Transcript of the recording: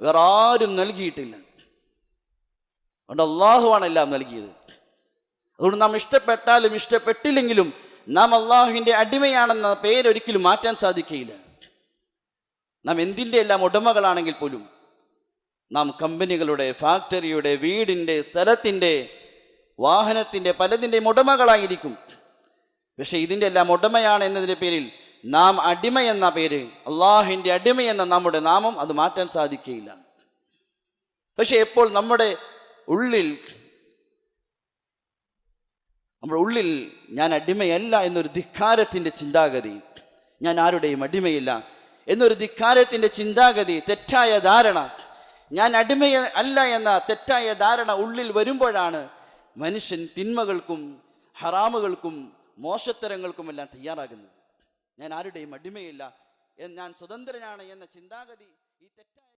വേറെ ആരും നൽകിയിട്ടില്ല. അതുകൊണ്ട് അള്ളാഹുവാണ് എല്ലാം നൽകിയത്. അതുകൊണ്ട് നാം ഇഷ്ടപ്പെട്ടാലും ഇഷ്ടപ്പെട്ടില്ലെങ്കിലും നാം അള്ളാഹുവിന്റെ അടിമയാണെന്ന പേരൊരിക്കലും മാറ്റാൻ സാധിക്കുകയില്ല നാം എന്തിന്റെ എല്ലാം ഉടമകളാണെങ്കിൽ പോലും നാം കമ്പനികളുടെ ഫാക്ടറിയുടെ വീടിന്റെ സ്ഥലത്തിന്റെ വാഹനത്തിന്റെ പലതിന്റെയും ഉടമകളായിരിക്കും. പക്ഷേ ഇതിന്റെ എല്ലാം ഉടമയാണ് എന്നതിന്റെ പേരിൽ നാം അടിമ എന്ന പേര് അള്ളാഹിന്റെ അടിമ എന്ന നമ്മുടെ നാമം അത് മാറ്റാൻ സാധിക്കുകയില്ല. പക്ഷെ എപ്പോൾ നമ്മുടെ ഉള്ളിൽ നമ്മുടെ ഉള്ളിൽ ഞാൻ അടിമയല്ല എന്നൊരു ധിക്കാരത്തിന്റെ ചിന്താഗതി ഞാൻ ആരുടെയും അടിമയില്ല എന്നൊരു ധിക്കാരത്തിന്റെ ചിന്താഗതി തെറ്റായ ധാരണ ഞാൻ അടിമ അല്ല എന്ന തെറ്റായ ധാരണ ഉള്ളിൽ വരുമ്പോഴാണ് മനുഷ്യൻ തിന്മകൾക്കും ഹറാമുകൾക്കും മോശത്തരങ്ങൾക്കുമെല്ലാം തയ്യാറാകുന്നത്. ഞാൻ ആരുടെയും അടിമയില്ല ഞാൻ സ്വതന്ത്രനാണ് എന്ന ചിന്താഗതി ഈ തെറ്റായ